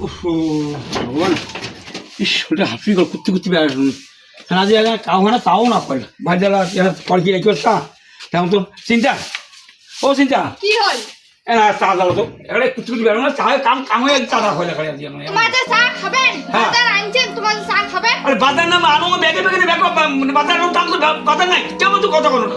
ভগবান ইস ওটা হাফি করে কুত্তি কুত্তি বেড়াশুন না যে কাউ না তাও না পারে বাজারা পরে কি রেখে তা তেমন তো চিন্তা ও চিন্তা কি হল এ না চা দাও তো এবারে বেড়ানো না চা কাম কাম হয়ে চা দা হয়ে লাগে তোমাদের চা খাবেন হ্যাঁ। বাজার আনছেন তোমাদের চা খাবেন আরে বাজার নাম আনো ব্যাগে ব্যাগে ব্যাগ বাজার দাম তো বাজার নাই কেমন তো কথা বলো না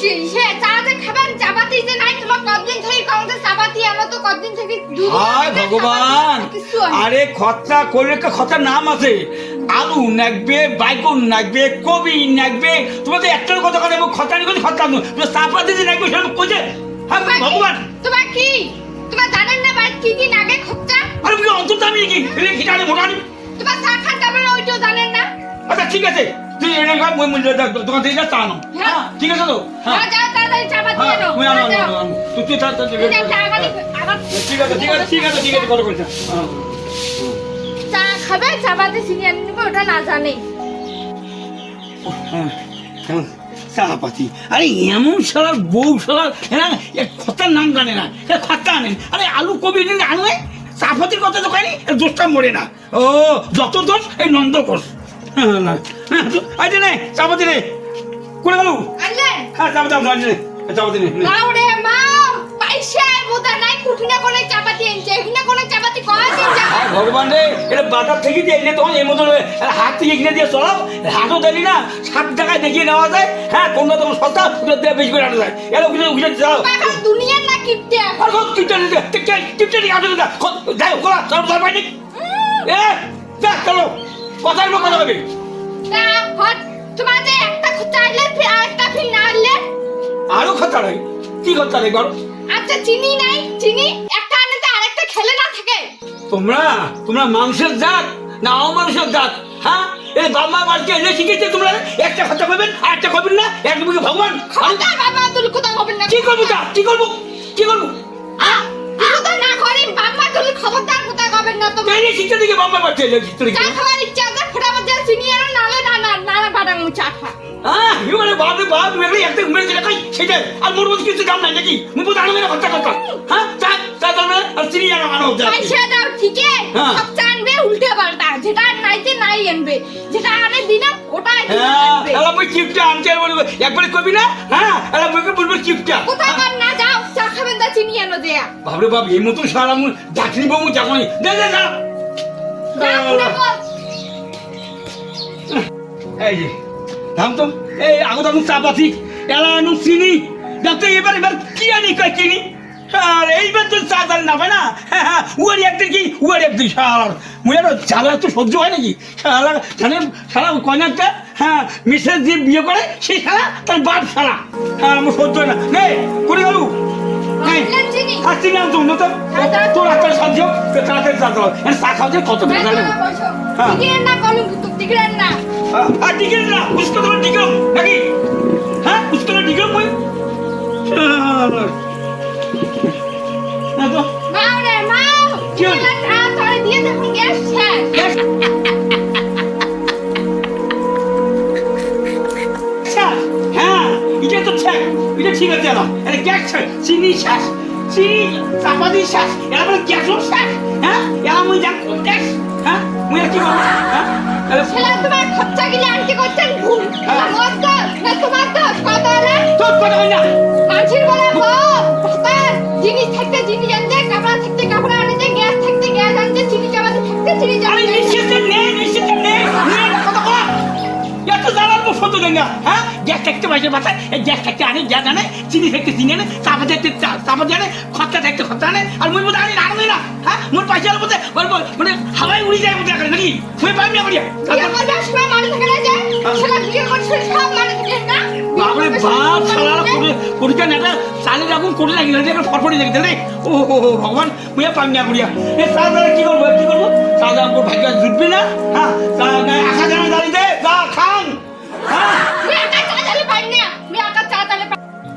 সে- যে খাবেন চাপাতি যে নাই তোমার কতদিন থেকে কাউন্টার চাপাতি? আমরা তো কতদিন থেকে দুধ হায় ভগবান! না। আরে খরচা করলে খরচার নাম আছে। আলু নাকবে বাইগুন নাকবে কবি নাকবে। তোমাদের একটার কথা কথা খরচা নিয়ে খরচা নাকবে কোচে হ্যাঁ ভগবান! তোমার কি? তোমার জানেন না কি কি নাগে খরচা? আরে অন্তত আমি কি? এলে কি জানে মোটা তোমার চা খান যাবে ওইটাও জানেন না? আচ্ছা ঠিক আছে। তুই এনে মই মূল্য দোকান থেকে যা চা ঠিক আছে তো হ্যাঁ আনো, আনো। তুই তুই যে চা আগাল ঠিক আছে ঠিক আছে ঠিক আছে ঠিক আছে কথা বলছা চা খাবে নেবে ওটা না জানে? চাপাতি আরে এমন শালার বউ শালার হ্যাঁ খতার নাম জানে না এ খত্তা আনেন আরে আলু কবি আনবে চাপাতির কথা তো কানি দোষটা মরে না ও যত দোষ এই নন্দ কোষ হ্যাঁ না হ্যাঁ যে চাপাতি নে কোনে গেল হ্যাঁ চাপাতি চাপাতি নে চাপাতি নে নে। মাও রে মাও পয়সা মোটা নাই কুঠিনা কোনে চাপাতি আনছে এখানে কোনে চাপাতি কয় দিন যা আর ভগবান রে এটা বাজার থেকে দিয়ে এনে তখন এই মতন হাত থেকে কিনে দিয়ে চলাও হাতও দিলি না সাত টাকায় দেখিয়ে নেওয়া যায় হ্যাঁ কোনটা তখন সস্তা ওটা দিয়ে বেশি করে আনা যায় এরা উঠে উঠে যাও দুনিয়ার না কিপটে আর কত কিপটা কিপটা কিপটা যাই বাইরে এ যা চলো কথার মতো কথা হবে। তা তোমার যে একটা ফির আরেকটা ফির না আনলেন আরও খরচা নাই। কি খরচা নেই বলো? আচ্ছা চিনি নাই চিনি? একটা আনলে তো আরেকটা খেলে না থাকে। তোমরা তোমরা মাংসের জাত না অমানুষের জাত হ্যাঁ? এই বাবা বাড়িতে এনে শিখেছে তোমরা একটা খরচা করবেন আর একটা করবেন না একদম ভগবান। আমি- খবরদার বাবা তুল কোথা হবেন না। কি করব তা? কি করব? কি করব? কোথা বাবা খবরদার কোথা হবেন না তুমি পেরে শিখতে দিকে বাম্মা বাড়ছে শিখতে দিকে। চা খাওয়ার ইচ্ছা আছে ফটাফট যা চিনি আনো নালে না না না চা খা। হ্যাঁ মানে বাপ রে বাপ মেরে একটা মেরে যেটা খাই সেটাই। আর মোর মধ্যে কিছু দাম নাই নাকি? মুখ আনো মেরে খরচা করতা হ্যাঁ চা চা চলবে আর চিনি আনো আনো যা। পয়সা দাও ঠিকই। হ্যাঁ। খরচা আনবে উল্টে পাল্টা। যেটা নাইতে নাই আনবে। যেটা আনে দিলাম ওটা হ্যাঁ আনবে এলা মুই কিপটা আনতে বলব একবারে কবি না? হ্যাঁ এলা মুখে বলব কোথায় কর না যাও চা খাবেন চিনি আনো দেয়া বাবরে বাপ এই মতন সারা মুই ডাকনি বাবু যাবনি দে দে এই যে থাম তো এই আগত আমি চা পাতি এলা আনু চিনি। দেখতে এবার এবার কি আনি কই চিনি আর এইবার তো চা জাল না পায় না। হ্যাঁ হ্যাঁ উয়ারি একদিন কি? উয়ারি একদিন সার মুই আর জ্বালা তো সহ্য হয় নাকি? সারা জানেন সারা কয়নাকটা হ্যাঁ মিসেস যে বিয়ে করে সেই সারা তার বাপ সারা হ্যাঁ আমার সহ্য হয় না। নে করে গেলু হাসি নাম তো উন্নত তোর একটা তাড়াতাড়ি চা দাও চা খাওয়া কত টাকা হ্যাঁ, হ্যাঁ। না। আর টিকিট না উসকো তোমার টিকিট নাকি? হ্যাঁ উসকো না টিকিট মই তো মাও রে মাও কি হলো? এলা তাড়াতাড়ি দিয়ে দেখুন গ্যাস শেষ আচ্ছা হ্যাঁ এটা তো ঠিক এটা ঠিক আছে এলা আরে গ্যাস চিনি শেষ চিনি চাপাতি শেষ এলা বলে গ্যাসও শেষ হ্যাঁ? এলা মই গ্যাস হ্যাঁ? মই আর কি করব হ্যাঁ? তোমার খরচা করছেন ভুল। হ্যাঁ। আমার তো না তোমার তো কত হলে তোর কথা হয় না। মাঝির বলে বাপ ভগবান জিনিস থাকতে জিনিস আনতে কাপড় থাকতে কাপড় আনতে গ্যাস থাকতে গ্যাস আনতে চিনি চাপাতি থাকতে চিনি আরে নিশ্চিত নেই নিশ্চিত নেই। নিয়ে কথা এত জ্বালার মুখ না হ্যাঁ? থাকতে বাসে বাসায় এই গ্যাস থাকতে আনে গ্যাস আনে চিনি থাকতে চিনি আনে চাপা থাকতে চাপা আনে খরচা থাকতে খরচা আনে আর মুই মধ্যে আনি আনবে না হ্যাঁ? মোর ওর মধ্যে মানে হাওয়াই উড়ি যায় মধ্যে রাখে নাকি? মানে থাকে না বাপরে বাপ সারা পরীক্ষা নেটা চালি রাখুন করে ফটফটি দেখতে রে ও হো হো ভগবান মুই পাইনি না করিয়া। এ কি করব কি করব? মোর ভাগ্য জুটবি না হ্যাঁ?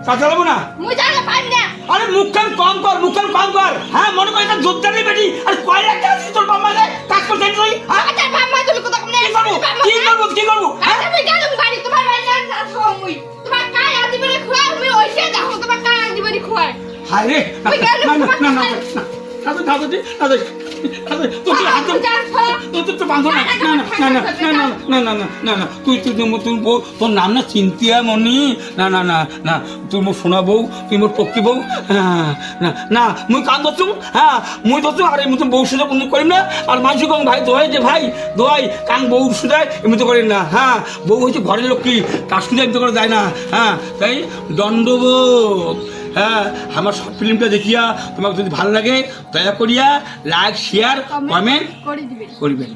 চা চালাবো না মুই জালে পাই না আরে মুখখান কম কর মুখখান কম কর হ্যাঁ মনে কর এটা যোদ্ধারই বেটি আর কয় একটা আছিস তোর বাবা রে কাজ করতে তুই হ্যাঁ আচ্ছা বাবা তুই কথা কম কি করব কি করব কি করব হ্যাঁ আচ্ছা আমি গেলাম বাড়ি তোমার বাড়ি না মুই তোমার কাই আদি বলে খোয়া আমি ওইসে দেখো তোমার কাই আদি বলে খোয়া হায় রে না না না না না না না না না তোর তুই তোর তো- বাঁধো না না না না না না না না না না না তুই তুই তুই বউ তোর নাম না চিন্তিয়া মনি না না না না তুই মোর শোনা বউ তুই মোর পক্ষী বউ হ্যাঁ না না মুই কান ধরছুম হ্যাঁ মুই ধরছুম আর এমনি বউ সুদা কোনো করিম না আর মানুষ কম ভাই দোয়াই যে ভাই দোয়াই কান বউ সুদাই এমনি করেন না হ্যাঁ বউ হচ্ছে ঘরের লক্ষ্মী তার সুদা এমনি করে যায় না হ্যাঁ তাই দণ্ডবোধ হ্যাঁ আমার সব ফিল্মটা দেখিয়া তোমাকে যদি ভালো লাগে দয়া করিয়া লাইক শেয়ার কমেন্ট করবেন।